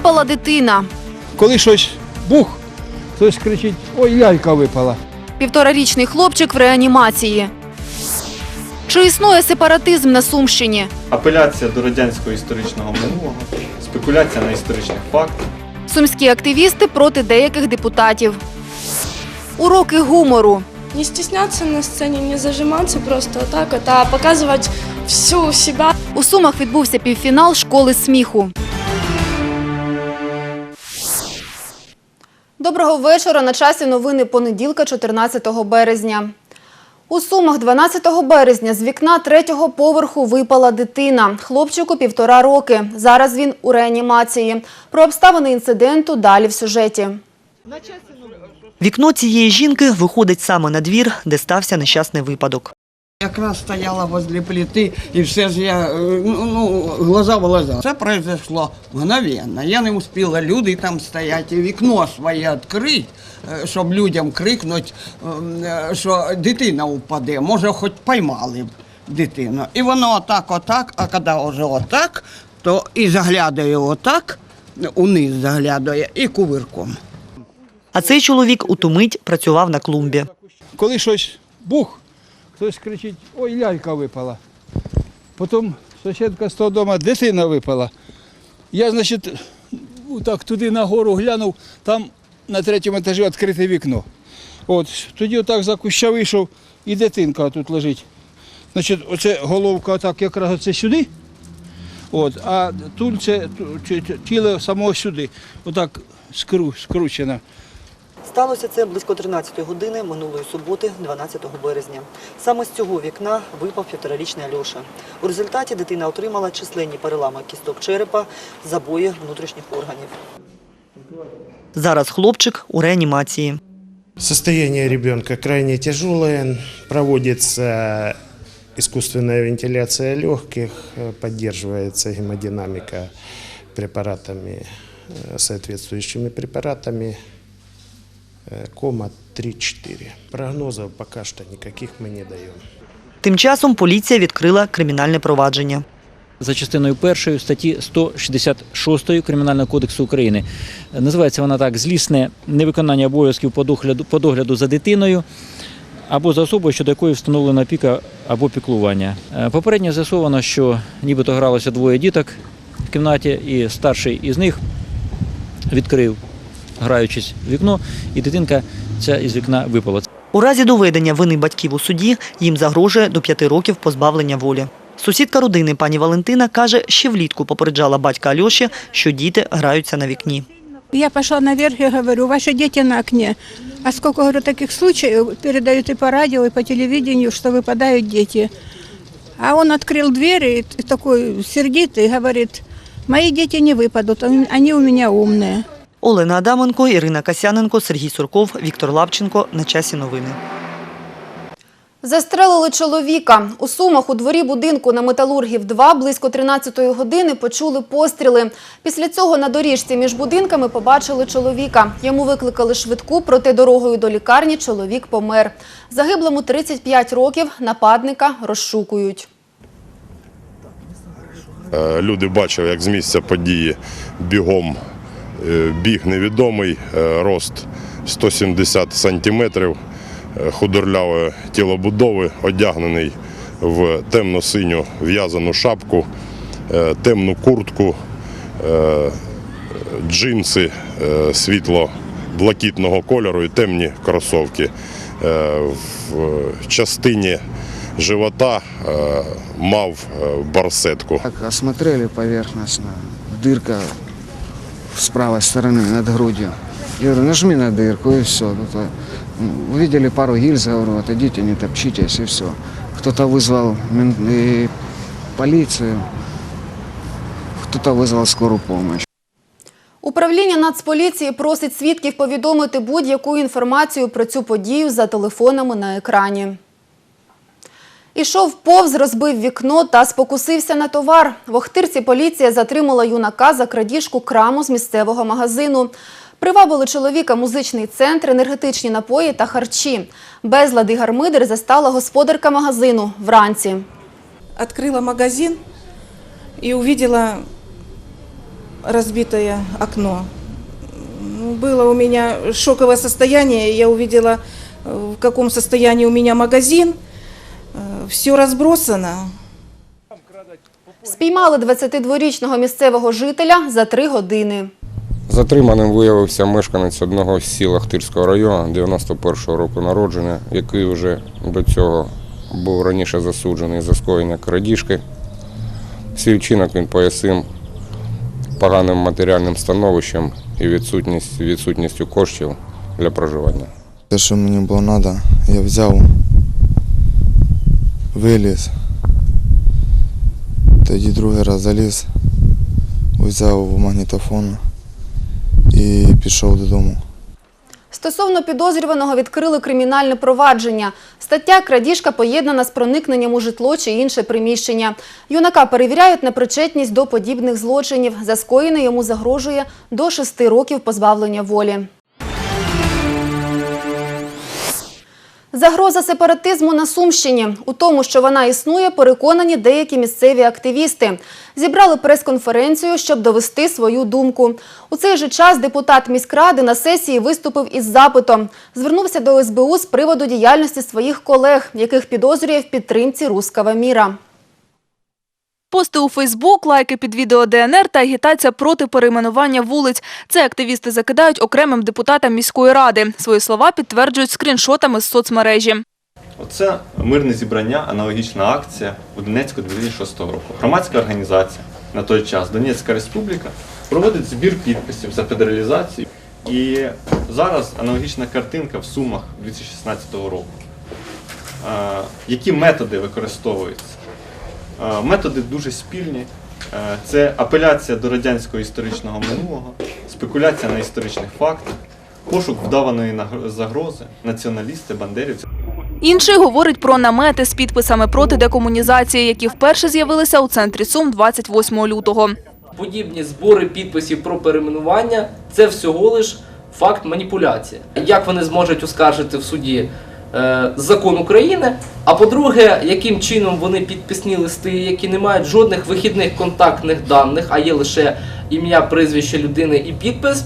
випала дитина. Коли щось бух, хтось кричить, ой, лялька випала. Півторарічний хлопчик в реанімації. Чи існує сепаратизм на Сумщині? Апеляція до радянського історичного минулого, спекуляція на історичних фактах. Сумські активісти проти деяких депутатів. Уроки гумору. Не стесняться на сцене, не зажиматься просто так а показывать всю себя. У Сумах відбувся півфінал школи сміху. Доброго вечора. На часі новини понеділка, 14 березня. У Сумах 12 березня з вікна третього поверху випала дитина. Хлопчику півтора роки. Зараз він у реанімації. Про обставини інциденту далі в сюжеті. Вікно цієї жінки виходить саме на двір, де стався нещасний випадок. Якраз стояла возле плиты, и все же я, э, ну, ну, глаза в глаза. Це произошло мгновенно. Я не успіла, люди там стоять, і вікно своє відкрити, е, щоб людям крикнути, е, що дитина упаде. Може, хоч поймали б дитину. І воно отак, отак, а коли вже отак, то і заглядає отак, униз заглядає, і кувирком. А цей чоловік у ту мить працював на клумбі. Коли щось бух, хтось кричить, ой, лялька випала. Потім сусідка з того дому, дитина випала. Я, значить, так туди нагору глянув, там на третьому етажі відкрите вікно. От, тоді отак за куща вийшов і дитинка тут лежить. Значить, оце головка отак якраз оце сюди. От, а тульце, ту- чи- чи- тіло самого сюди. Отак скру, скручено. Сталося це близько 13 години минулої суботи, 12 березня. Саме з цього вікна випав півторарічний Альоша. У результаті дитина отримала численні перелами кісток черепа, забої внутрішніх органів. Зараз хлопчик у реанімації. Состояние ребенка крайне тяжелое. Проводится искусственная вентиляция легких, поддерживается гемодинамика препаратами, э, соответствующими препаратами. Э, Кома 3-4. Прогнозов пока что никаких мы не даем. Тим часом поліція відкрила кримінальне провадження. за частиною першої статті 166 Кримінального кодексу України. Називається вона так: злісне невиконання обов'язків по догляду, по догляду за дитиною або за особою, щодо якої встановлена опіка або піклування. Е, Попередньо з'ясовано, що нібито гралося двоє діток в кімнаті, і старший із них відкрив, граючись в вікно, і дитинка ця із вікна випала. У разі доведення вини батьків у суді їм загрожує до п'яти років позбавлення волі. Сусідка родини пані Валентина каже, ще влітку попереджала батька Альоші, що діти граються на вікні. Я пошла наверх и говорю, ваши дети на окне. А сколько, говорю, таких случаев передают и по радио, и по телевидению, что выпадают дети. А он открыл дверь и т- такой сердитый говорит, мои дети не выпадут, он- они у меня умные. Олена Адаменко, Ірина Касяненко, Сергій Сурков, Віктор Лавченко. На часі новини. Застрелили чоловіка. У Сумах у дворі будинку на Металургів 2 близько 13-ї години почули постріли. Після цього на доріжці між будинками побачили чоловіка. Йому викликали швидку, проте дорогою до лікарні чоловік помер. Загиблому 35 років, нападника розшукують. Е, Люди бачили, як з місця події бігом біг невідомий, е, рост 170 сантиметрів, е, худорлявої тілобудови, одягнений в темно-синю в'язану шапку, е, темну куртку, е, джинси е, світло-блакитного кольору і темні кросовки. Е, В частині живота е, мав е, барсетку. Так, осмотрели поверхностно. Дырка с правой стороны над грудью. Я говорю, нажми на дырку и все. Увидели пару гильз, говорю, отойдите, не топчитесь и все. Кто-то вызвал мен- и полицию, кто-то вызвал скорую помощь. Управління Нацполіції просить свідків повідомити будь-яку інформацію про цю подію за телефонами на екрані. Ішов повз, розбив вікно та спокусився на товар. В Охтирці поліція затримала юнака за крадіжку краму з місцевого магазину. Привабили чоловіка музичний центр, енергетичні напої та харчі. Безлади гармидер застала господарка магазину вранці. открыла магазин и увидела разбитое окно. Ну, Было у меня шоковое состояние. Я увидела, э, в каком состоянии у меня магазин. все разбросано. Спіймали 22-річного місцевого жителя за три години. Затриманим виявився мешканець одного з сіл Ахтирського району 91-го року народження, який вже до цього був раніше засуджений за скоєння крадіжки. Свій вчинок він пояснив поганим матеріальним становищем і відсутність, відсутністю коштів для проживання. Те, що мені було треба, я взяв, виліз. Тоді другий раз заліз, взяв магнітофон і пішов додому. Стосовно підозрюваного відкрили кримінальне провадження. Стаття крадіжка поєднана з проникненням у житло чи інше приміщення. Юнака перевіряють на причетність до подібних злочинів. За скоєне йому загрожує до шести років позбавлення волі. Загроза сепаратизму на Сумщині. У тому, що вона існує, переконані деякі місцеві активісти. Зібрали прес-конференцію, щоб довести свою думку. У цей же час депутат міськради на сесії виступив із запитом. Звернувся до СБУ з приводу діяльності своїх колег, яких підозрює в підтримці рускава міра. Пости у Фейсбук, лайки під відео ДНР та агітація проти перейменування вулиць. Це активісти закидають окремим депутатам міської ради. Свої слова підтверджують скріншотами з соцмережі. Оце мирне зібрання, аналогічна акція у Донецьку 2006 року. Громадська організація на той час Донецька Республіка проводить збір підписів за федералізацію. І зараз аналогічна картинка в Сумах 2016 року. Е, Які методи використовуються? Е, Методи дуже спільні. Е, Це апеляція до радянського історичного минулого, спекуляція на історичних фактах, пошук вдаваної загрози, націоналісти, бандерівці. Інший говорить про намети з підписами проти декомунізації, які вперше з'явилися у центрі Сум 28 лютого. Подібні збори підписів про перейменування це всього лиш факт маніпуляції. Як вони зможуть оскаржити в суді закон України? А по-друге, яким чином вони підписні листи, які не мають жодних вихідних контактних даних, а є лише ім'я, прізвище людини і підпис,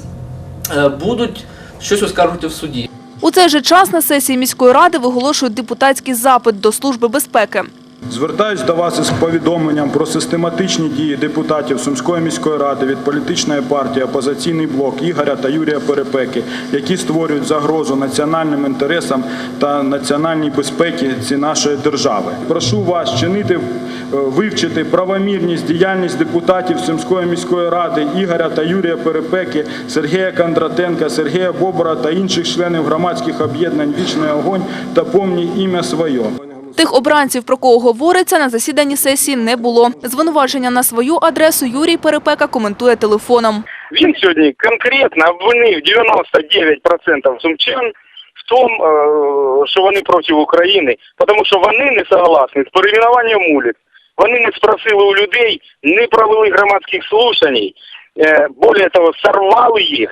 е, будуть щось оскаржувати в суді. У цей же час на сесії міської ради виголошують депутатський запит до Служби безпеки. Звертаюсь до вас із повідомленням про систематичні дії депутатів Сумської міської ради від політичної партії «Опозиційний блок» Ігоря та Юрія Перепеки, які створюють загрозу національним інтересам та національній безпеці ці нашої держави. Прошу вас чинити, е, вивчити правомірність діяльність депутатів Сумської міської ради Ігоря та Юрія Перепеки, Сергія Кондратенка, Сергія Бобора та інших членів громадських об'єднань «Вічний огонь» та повні ім'я своє. Тих обранців, про кого говориться, на засіданні сесії не було. Звинувачення на свою адресу Юрій Перепека коментує телефоном. Він сьогодні конкретно обвинив 99% сумчан в тому, е, що вони проти України, тому що вони не согласні з перейменуванням вулиць. Вони не спросили у людей, не провели громадських слушань, е, більше того, сорвали їх,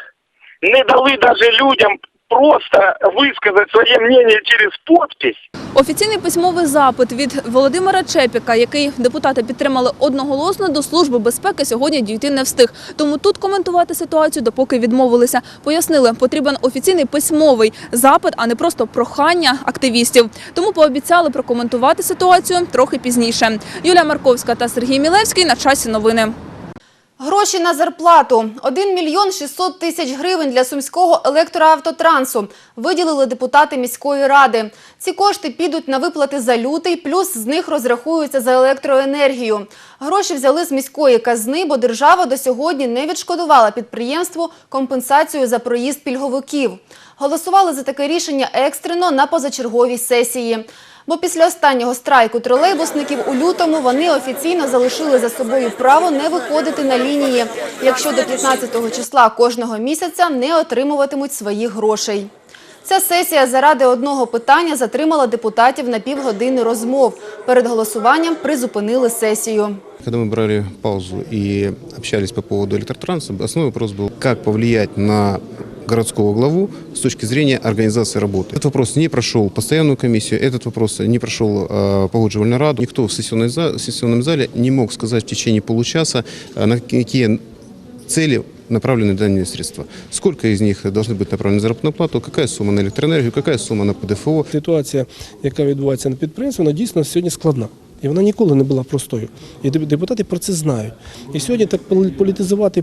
не дали навіть людям просто висказати своє мнение через підпис. Офіційний письмовий запит від Володимира Чепіка, який депутати підтримали одноголосно до Служби безпеки, сьогодні дійти не встиг. Тому тут коментувати ситуацію допоки відмовилися. Пояснили, потрібен офіційний письмовий запит, а не просто прохання активістів. Тому пообіцяли прокоментувати ситуацію трохи пізніше. Юлія Марковська та Сергій Мілевський на часі новини. Гроші на зарплату. 1 мільйон 600 тисяч гривень для Сумського електроавтотрансу виділили депутати міської ради. Ці кошти підуть на виплати за лютий, плюс з них розрахуються за електроенергію. Гроші взяли з міської казни, бо держава до сьогодні не відшкодувала підприємству компенсацію за проїзд пільговиків. Голосували за таке рішення екстрено на позачерговій сесії. Бо після останнього страйку тролейбусників у лютому вони офіційно залишили за собою право не виходити на лінії, якщо до 15 числа кожного місяця не отримуватимуть своїх грошей. Ця сесія заради одного питання затримала депутатів на півгодини розмов. Перед голосуванням призупинили сесію. Когда мы брали паузу и общались по поводу электротранса, основной вопрос был, как повлиять на городского главу с точки зрения организации работы. Этот вопрос не прошел постоянную комиссию, этот вопрос не прошел э, погодживальную раду. Никто в сессионной за- в сессионном зале не мог сказать в течение получаса, э, на какие цели направлены данные средства. Сколько из них должны быть направлены на заработную плату, какая сумма на электроэнергию, какая сумма на ПДФО. Ситуація, яка відбувається на підприємстві, вона дійсно сьогодні складна. І вона ніколи не була простою. І депутати про це знають. І сьогодні так політизувати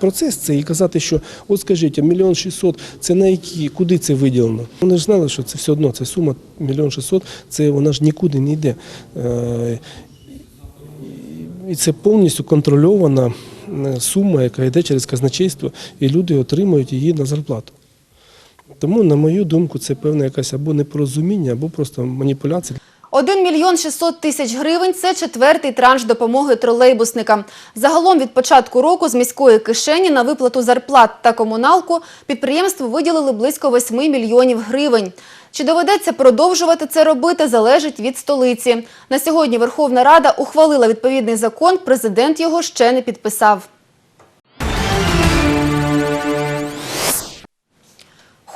процес цей і казати, що от скажіть, а мільйон шістсот це на які, куди це виділено? Вони ж знали, що це все одно, це сума мільйон шістсот, це вона ж нікуди не йде. Е, І це повністю контрольована сума, яка йде через казначейство, і люди отримують її на зарплату. Тому, на мою думку, це певне якась або непорозуміння, або просто маніпуляція. 1 мільйон 600 тисяч гривень – це четвертий транш допомоги тролейбусникам. Загалом від початку року з міської кишені на виплату зарплат та комуналку підприємству виділили близько 8 мільйонів гривень. Чи доведеться продовжувати це робити, залежить від столиці. На сьогодні Верховна Рада ухвалила відповідний закон, президент його ще не підписав.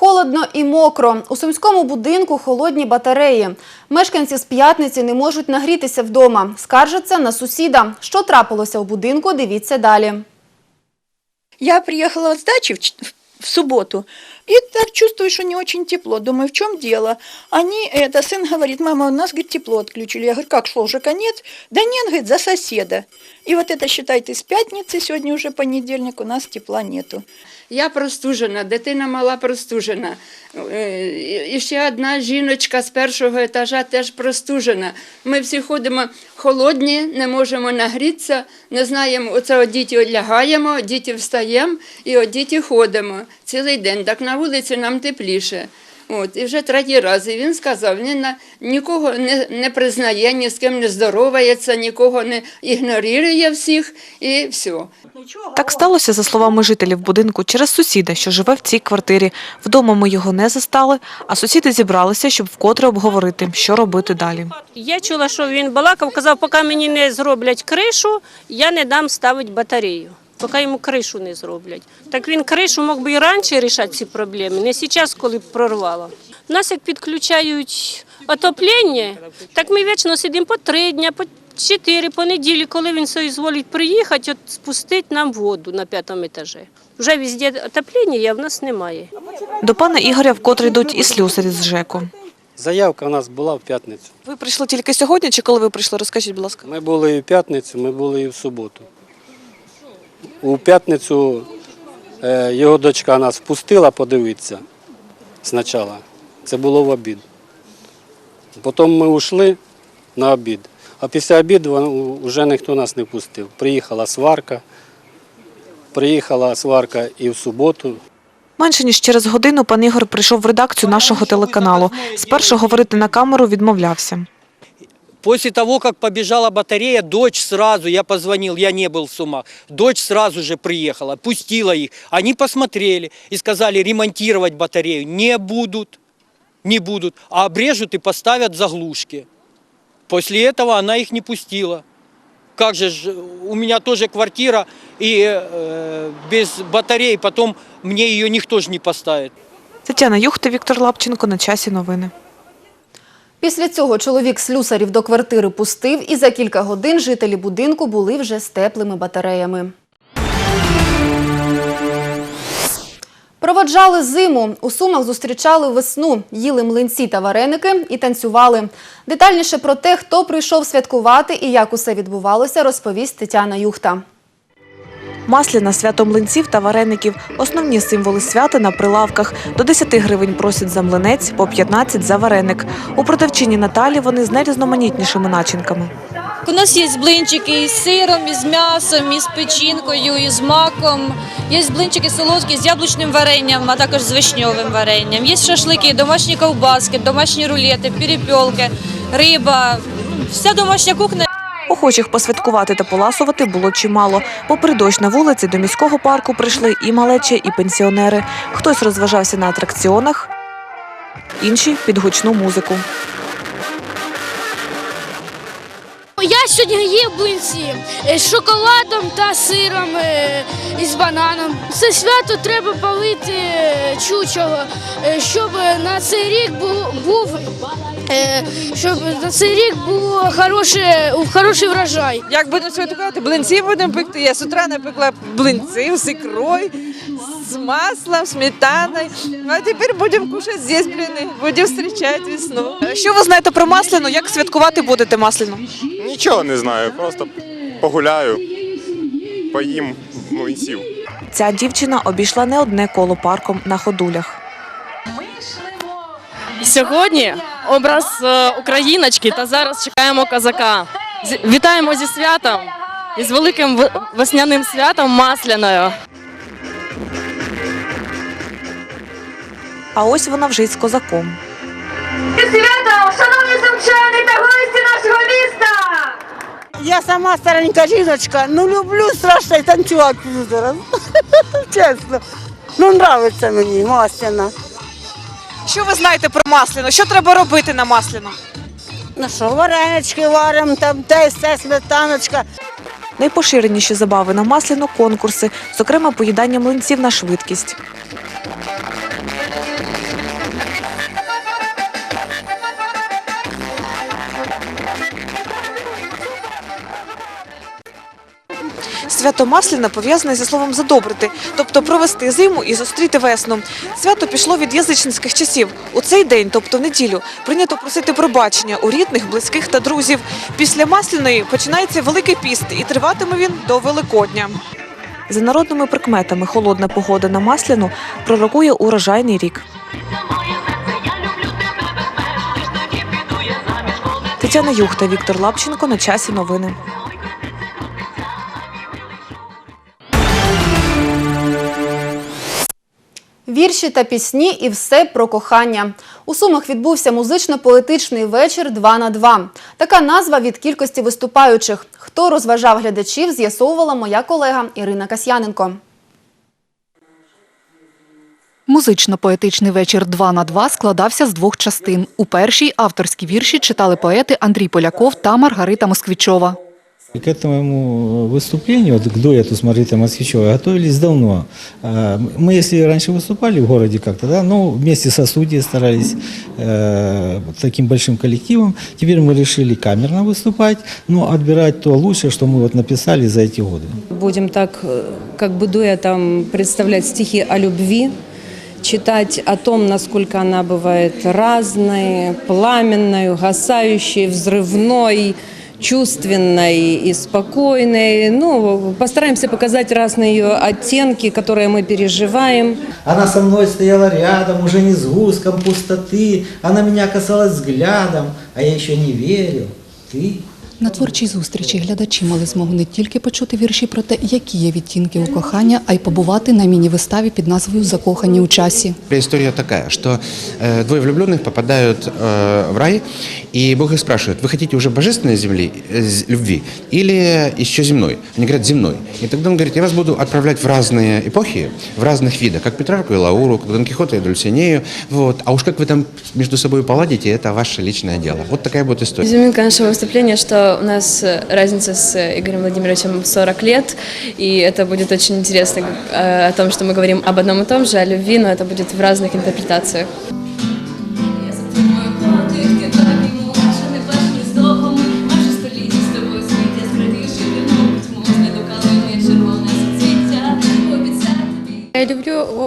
Холодно і мокро. У сумському будинку холодні батареї. Мешканці з п'ятниці не можуть нагрітися вдома. Скаржаться на сусіда. Що трапилося у будинку, дивіться далі. Я приїхала з дачі в, субботу и так чувствую, что не очень тепло. Думаю, в чем дело? Они, это сын говорит, мама, у нас, говорит, тепло отключили. Я говорю, как, шел уже конец? Да нет, говорит, за соседа. И вот это, считайте, с пятницы, сегодня уже понедельник, у нас тепла нету. Я простужена, дитина мала простужена. Е, І ще одна жіночка з першого етажа теж простужена. Ми всі ходимо холодні, не можемо нагрітися, не знаємо, оце от діти одлягаємо, діти встаємо і от діти ходимо цілий день. Так на вулиці нам тепліше. От, і вже третій раз. І він сказав, він на, нікого не, не признає, ні з ким не здоровається, нікого не ігнорує всіх і все. Так сталося, за словами жителів будинку, через сусіда, що живе в цій квартирі. Вдома ми його не застали, а сусіди зібралися, щоб вкотре обговорити, що робити далі. Я чула, що він балакав, казав, поки мені не зроблять кришу, я не дам ставити батарею. Поки йому кришу не зроблять. Так він кришу мог би і раніше рішати ці проблеми, не зараз, коли б прорвало. Нас як підключають отоплення, так ми вічно сидимо по три дні, по чотири, по неділі, коли він соізволить приїхати, от спустить нам воду на п'ятому етажі. Вже везде отоплення, а в нас немає. До пана Ігоря вкотре йдуть і слюсарі з ЖЕКу. Заявка у нас була в п'ятницю. Ви прийшли тільки сьогодні, чи коли ви прийшли? Розкажіть, будь ласка. Ми були і в п'ятницю, ми були і в суботу. У п'ятницю е, його дочка нас впустила подивитися спочатку. Це було в обід. Потім ми йшли на обід. А після обіду вже ніхто нас не пустив. Приїхала сварка. Приїхала сварка і в суботу. Менше ніж через годину пан Ігор прийшов в редакцію нашого телеканалу. Спершу говорити на камеру відмовлявся. После того, как побежала батарея, дочь сразу, я позвонил, я не был с ума, дочь сразу же приехала, пустила их. Они посмотрели и сказали, ремонтировать батарею не будут, не будут, а обрежут и поставят заглушки. После этого она их не пустила. Как же, ж, у меня тоже квартира, и э, без батареи потом мне ее никто же не поставит. Тетяна Юхта, Віктор Лапченко. На часі новини. Після цього чоловік слюсарів до квартири пустив, і за кілька годин жителі будинку були вже з теплими батареями. Проводжали зиму. У Сумах зустрічали весну, їли млинці та вареники і танцювали. Детальніше про те, хто прийшов святкувати і як усе відбувалося, розповість Тетяна Юхта. Масляна, свято млинців та вареників – основні символи свята на прилавках. До 10 гривень просять за млинець, по 15 – за вареник. У продавчині Наталі вони з найрізноманітнішими начинками. У нас є блинчики із сиром, із м'ясом, із печінкою, із маком. Є блинчики солодкі з яблучним варенням, а також з вишньовим варенням. Є шашлики, домашні ковбаски, домашні рулети, перепілки, риба. Вся домашня кухня. Охочих посвяткувати та поласувати було чимало. Попри дощ на вулиці, до міського парку прийшли і малечі, і пенсіонери. Хтось розважався на атракціонах, інші – під гучну музику. Я сьогодні їв блинці е, з шоколадом та сиром е, і з бананом. Це свято треба палити е, чучого, щоб на цей рік був, щоб на цей рік був хороший, хороший врожай. Як будемо святкувати? Блинці будемо пекти. Я з утра напекла блинці з ікрою, з маслом, сметаною. А тепер будемо кушати здесь блини. Будемо зустрічати весну. Що ви знаєте про Масляну? Як святкувати будете Масляну? Нічого не знаю, просто погуляю, поїм млинців. Ця дівчина обійшла не одне коло парком на ходулях. Сьогодні образ е, україночки та зараз чекаємо козака. Вітаємо зі святом і з великим весняним святом Масляною. А ось вона вже й з козаком. Свято, шановні сумчани та гості нашого міста! Я сама старенька жіночка, ну люблю страшно танцювати зараз. Чесно. Ну, нравиться мені масляна. Що ви знаєте про Масляну? Що треба робити на Масляну? Ну що, варенички варимо, там те, все, сметаночка. Найпоширеніші забави на Масляну – конкурси, зокрема поїдання млинців на швидкість. Свято Масляна пов'язане зі словом задобрити, тобто провести зиму і зустріти весну. Свято пішло від язичницьких часів. У цей день, тобто неділю, прийнято просити пробачення у рідних, близьких та друзів. Після Масляної починається Великий піст і триватиме він до Великодня. За народними прикметами холодна погода на Масляну пророкує урожайний рік. Тетяна Юхта, Віктор Лапченко. На часі новини. Вірші та пісні і все про кохання. У Сумах відбувся музично-поетичний вечір «Два на два». Така назва від кількості виступаючих. Хто розважав глядачів, з'ясовувала моя колега Ірина Касьяненко. Музично-поетичний вечір «Два на два» складався з двох частин. У першій авторські вірші читали поети Андрій Поляков та Маргарита Москвічова. К этому выступлению, вот к дуэту с Маргаритой Москвичевой, готовились давно. А, Мы, если раньше выступали в городе как-то, да, ну, вместе со студией старались э, таким большим коллективом. Теперь мы решили камерно выступать, но отбирать то лучшее, что мы вот написали за эти годы. Будем так, э, как бы дуэтом представлять стихи о любви, читать о том, насколько она бывает разной, пламенной, угасающей, взрывной, чувственной и спокойной. Ну, постараемся показать разные ее оттенки, которые мы переживаем. Она со мной стояла рядом, уже не с гуском пустоты. Она меня касалась взглядом, а я еще не верил. Ты На творчій зустрічі глядачі мали змогу не тільки почути вірші про те, які є відтінки у кохання, а й побувати на міні-виставі під назвою Закохані у часі. История такая, что э, двое влюбленных попадают э, в рай, и Бог их спрашивает, вы хотите уже божественной земли, э, з- любви или еще земной? Они говорят, земной. И тогда он говорит, я вас буду отправлять в разные эпохи, в разных видах, как Петрарку и Лауру, как Дон Кихота и Дульсинею, вот. а уж как вы там между собой поладите, это ваше личное дело. Вот такая вот история. Изюминка нашего выступления, что у нас э, разница с э, Игорем Владимировичем в 40 лет, и это будет очень интересно э, о том, что мы говорим об одном и том же, о любви, но это будет в разных интерпретациях.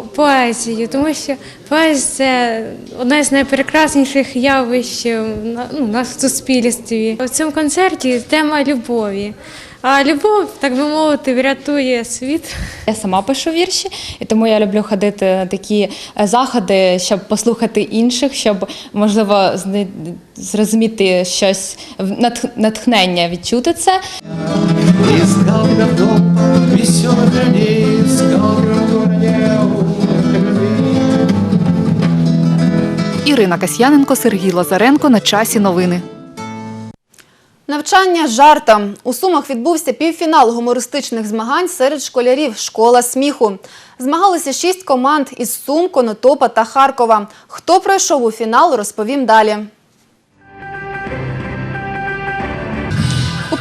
Поезію, тому що поезія це одне з найпрекрасніших явищ на- ну, у нас в суспільстві. В цьому концерті тема любові. А любов, так би мовити, врятує світ. Я сама пишу вірші, і тому я люблю ходити на такі е, заходи, щоб послухати інших, щоб можливо зрозуміти щось в- натх- натхнення відчути це. Искал тебя в дом веселых людей, искал Ірина Касьяненко, Сергій Лазаренко. На часі новини. Навчання жартам. У Сумах відбувся півфінал гумористичних змагань серед школярів Школа сміху. Змагалися шість команд із Сум, Конотопа та Харкова. Хто пройшов у фінал, розповім далі.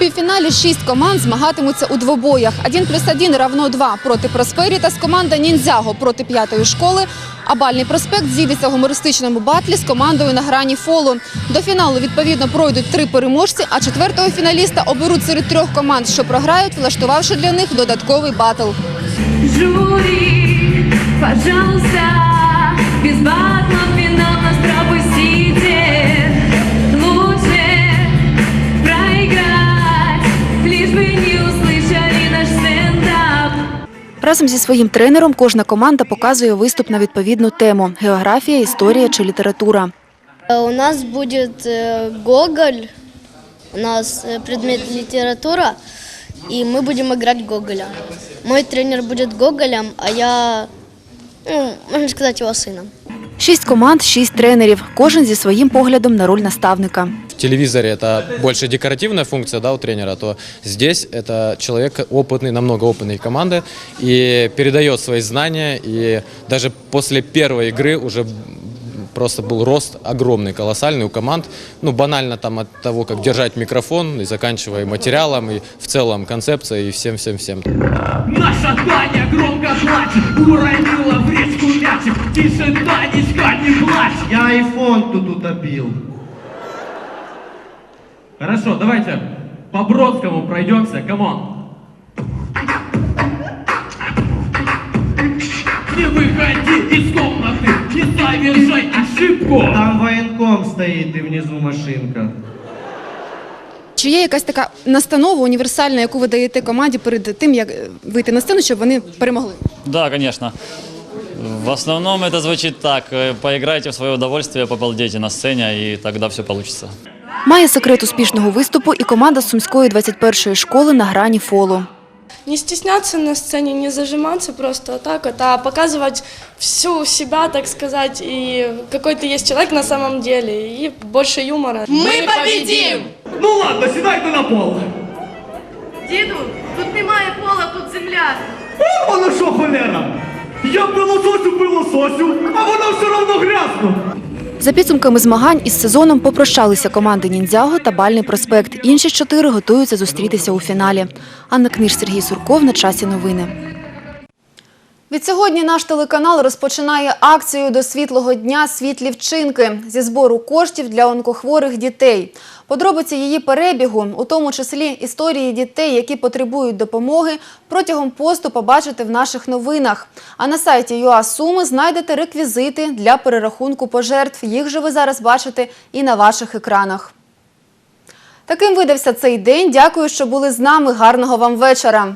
Півфіналі шість команд змагатимуться у двобоях. Один плюс один равно два проти Просперітас, команда Ніндзяго проти п'ятої школи. А бальний проспект зійдеться в гумористичному батлі з командою на грані фолу. До фіналу відповідно пройдуть три переможці, а четвертого фіналіста оберуть серед трьох команд, що програють, влаштувавши для них додатковий батл. Жюри, пожалуйста, без батлов Разом зі своїм тренером кожна команда показує виступ на відповідну тему – географія, історія чи література. У нас будет э, Гоголь, у нас э, предмет литература, и мы будем играть Гоголя. Мой тренер будет Гоголем, а я, ну, можно сказать, его сыном. Шість команд, шість тренерів, кожен зі своїм поглядом на роль наставника. в телевизоре это больше декоративная функция да, у тренера, то здесь это человек опытный, намного опытной команды и передает свои знания. И даже после первой игры уже просто был рост огромный, колоссальный у команд. Ну, банально там от того, как держать микрофон, и заканчивая материалом, и в целом концепцией, и всем-всем-всем. Наша Таня громко плачет, уронила в речку мячик. Тише, Танечка, не плачь. Я айфон тут утопил. Хорошо, давайте по Бродскому пройдемся, камон. Не выходи из комнаты, не совершай ошибку. Там военком стоит и внизу машинка. Чи є якась така настанова універсальна, яку ви даєте команді перед тим, як е, вийти на сцену, щоб вони перемогли? Да, конечно. В основном это звучит так. э, Поиграйте в свое удовольствие, побалдейте на сцене, и тогда все получится. Має секрет успішного виступу і команда з Сумської 21-ї школи на грані фолу. Не стесняться на сцене, не зажиматься просто так вот, а показывать всю себя, так сказать, и какой ты есть человек на самом деле, и больше юмора. Мы победим! Ну ладно, сідайте на пол. Діду, тут немає пола, тут земля. О, воно що, холера? Я пилососю пилососю, а воно все одно грязно. За підсумками змагань із сезоном попрощалися команди Ніндзяго та Бальний проспект. Інші чотири готуються зустрітися у фіналі. Анна Книж, Сергій Сурков на часі новини. Відсьогодні наш телеканал розпочинає акцію до світлого дня світлі вчинки зі збору коштів для онкохворих дітей. Подробиці її перебігу, у тому числі історії дітей, які потребують допомоги, протягом посту побачите в наших новинах. А на сайті ЮА Суми знайдете реквізити для перерахунку пожертв. Їх же ви зараз бачите і на ваших екранах. Таким видався цей день. Дякую, що були з нами. Гарного вам вечора.